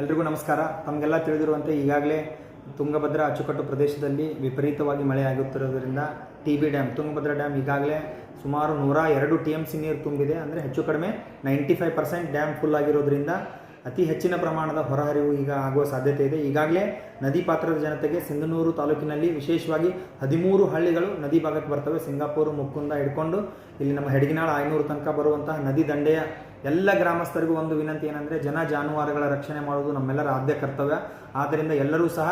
ಎಲ್ರಿಗೂ ನಮಸ್ಕಾರ. ತಮಗೆಲ್ಲ ತಿಳಿದಿರುವಂತೆ ಈಗಾಗಲೇ ತುಂಗಭದ್ರಾ ಅಚ್ಚುಕಟ್ಟು ಪ್ರದೇಶದಲ್ಲಿ ವಿಪರೀತವಾಗಿ ಮಳೆ ಆಗುತ್ತಿರುವುದರಿಂದ T B dam Tungabhadra dam ಈಗಾಗಲೇ ಸುಮಾರು ನೂರ ಎರಡು ಟಿ ಎಂ ಸಿ ನೀರು ತುಂಬಿದೆ. ಅಂದರೆ ಹೆಚ್ಚು ಕಡಿಮೆ ninety five percent dam full ಆಗಿರೋದ್ರಿಂದ ಅತಿ ಹೆಚ್ಚಿನ ಪ್ರಮಾಣದ ಹೊರಹರಿವು ಈಗ ಆಗುವ ಸಾಧ್ಯತೆ ಇದೆ. ಈಗಾಗಲೇ ನದಿ ಪಾತ್ರದ ಜನತೆಗೆ ಸಿಂಧನೂರು ತಾಲೂಕಿನಲ್ಲಿ ವಿಶೇಷವಾಗಿ ಹದಿಮೂರು ಹಳ್ಳಿಗಳು ನದಿ ಭಾಗಕ್ಕೆ ಬರ್ತವೆ. ಸಿಂಗಾಪುರ ಮುಕ್ಕುಂದ ಹಿಡ್ಕೊಂಡು ಇಲ್ಲಿ ನಮ್ಮ ಹೆಡಗಿನಾಳ ಐನೂರು ತನಕ ಬರುವಂತಹ ನದಿ ದಂಡೆಯ ಎಲ್ಲ ಗ್ರಾಮಸ್ಥರಿಗೂ ಒಂದು ವಿನಂತಿ ಏನಂದರೆ ಜನ ಜಾನುವಾರುಗಳ ರಕ್ಷಣೆ ಮಾಡುವುದು ನಮ್ಮೆಲ್ಲರ ಆದ್ಯ ಕರ್ತವ್ಯ. ಆದ್ದರಿಂದ ಎಲ್ಲರೂ ಸಹ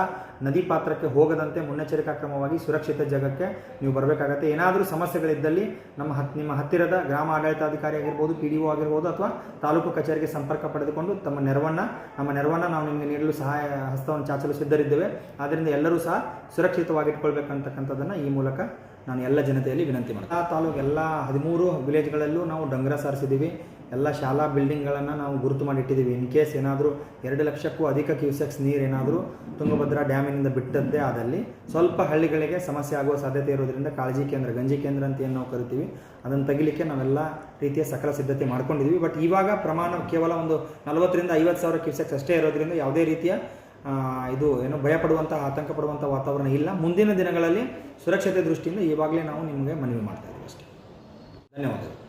ನದಿ ಪಾತ್ರಕ್ಕೆ ಹೋಗದಂತೆ ಮುನ್ನೆಚ್ಚರಿಕಾ ಕ್ರಮವಾಗಿ ಸುರಕ್ಷಿತ ಜಾಗಕ್ಕೆ ನೀವು ಬರಬೇಕಾಗತ್ತೆ. ಏನಾದರೂ ಸಮಸ್ಯೆಗಳಿದ್ದಲ್ಲಿ ನಮ್ಮ ಹತ್, ನಿಮ್ಮ ಹತ್ತಿರದ ಗ್ರಾಮ ಆಡಳಿತಾಧಿಕಾರಿ ಆಗಿರ್ಬೋದು ಪಿ ಡಿ ಒ ಆಗಿರ್ಬೋದು ಅಥವಾ ತಾಲೂಕು ಕಚೇರಿಗೆ ಸಂಪರ್ಕ ಪಡೆದುಕೊಂಡು ತಮ್ಮ ನೆರವನ್ನು, ನಮ್ಮ ನೆರವನ್ನು ನಾವು ನಿಮಗೆ ನೀಡಲು ಸಹಾಯ, ಹಸ್ತವನ್ನು ಚಾಚಲು ಸಿದ್ಧರಿದ್ದೇವೆ. ಆದ್ದರಿಂದ ಎಲ್ಲರೂ ಸಹ ಸುರಕ್ಷಿತವಾಗಿಟ್ಕೊಳ್ಬೇಕಂತಕ್ಕಂಥದ್ದನ್ನು ಈ ಮೂಲಕ ನಾನು ಎಲ್ಲ ಜನತೆಯಲ್ಲಿ ವಿನಂತಿ ಮಾಡ್ತೀನಿ. ಆ ತಾಲೂಕು ಎಲ್ಲ ಹದಿಮೂರು ವಿಲೇಜ್ಗಳಲ್ಲೂ ನಾವು ಡಂಗ್ರ ಸಾರಿಸಿದ್ದೀವಿ. ಎಲ್ಲ ಶಾಲಾ ಬಿಲ್ಡಿಂಗ್ಗಳನ್ನು ನಾವು ಗುರುತು ಮಾಡಿಟ್ಟಿದ್ದೀವಿ. ಇನ್ ಕೇಸ್ ಏನಾದರೂ ಎರಡು ಲಕ್ಷಕ್ಕೂ ಅಧಿಕ ಕ್ಯೂಸೆಕ್ಸ್ ನೀರು ಏನಾದರೂ ತುಂಗಭದ್ರಾ ಡ್ಯಾಮಿನಿಂದ ಬಿಟ್ಟದ್ದೇ ಆದಲ್ಲಿ ಸ್ವಲ್ಪ ಹಳ್ಳಿಗಳಿಗೆ ಸಮಸ್ಯೆ ಆಗುವ ಸಾಧ್ಯತೆ ಇರೋದ್ರಿಂದ ಕಾಳಜಿ ಕೇಂದ್ರ, ಗಂಜಿ ಕೇಂದ್ರ ಅಂತ ಏನು ನಾವು ಕರಿತೀವಿ, ಅದನ್ನು ತೆಗಿಲಿಕ್ಕೆ ನಾವೆಲ್ಲ ರೀತಿಯ ಸಕಲ ಸಿದ್ಧತೆ ಮಾಡ್ಕೊಂಡಿದ್ದೀವಿ. ಬಟ್ ಇವಾಗ ಪ್ರಮಾಣ ಕೇವಲ ಒಂದು ನಲವತ್ತರಿಂದ ಐವತ್ತು ಸಾವಿರ ಕ್ಯೂಸೆಕ್ಸ್ ಅಷ್ಟೇ ಇರೋದರಿಂದ ಯಾವುದೇ ರೀತಿಯ ಇದು ಏನು ಭಯಪಡುವಂತಹ ಆತಂಕ ಪಡುವಂಥ ವಾತಾವರಣ ಇಲ್ಲ. ಮುಂದಿನ ದಿನಗಳಲ್ಲಿ ಸುರಕ್ಷತೆ ದೃಷ್ಟಿಯಿಂದ ಇವಾಗಲೇ ನಾವು ನಿಮಗೆ ಮನವಿ ಮಾಡ್ತಾ ಇದ್ದೀವಿ ಅಷ್ಟೇ. ಧನ್ಯವಾದಗಳು.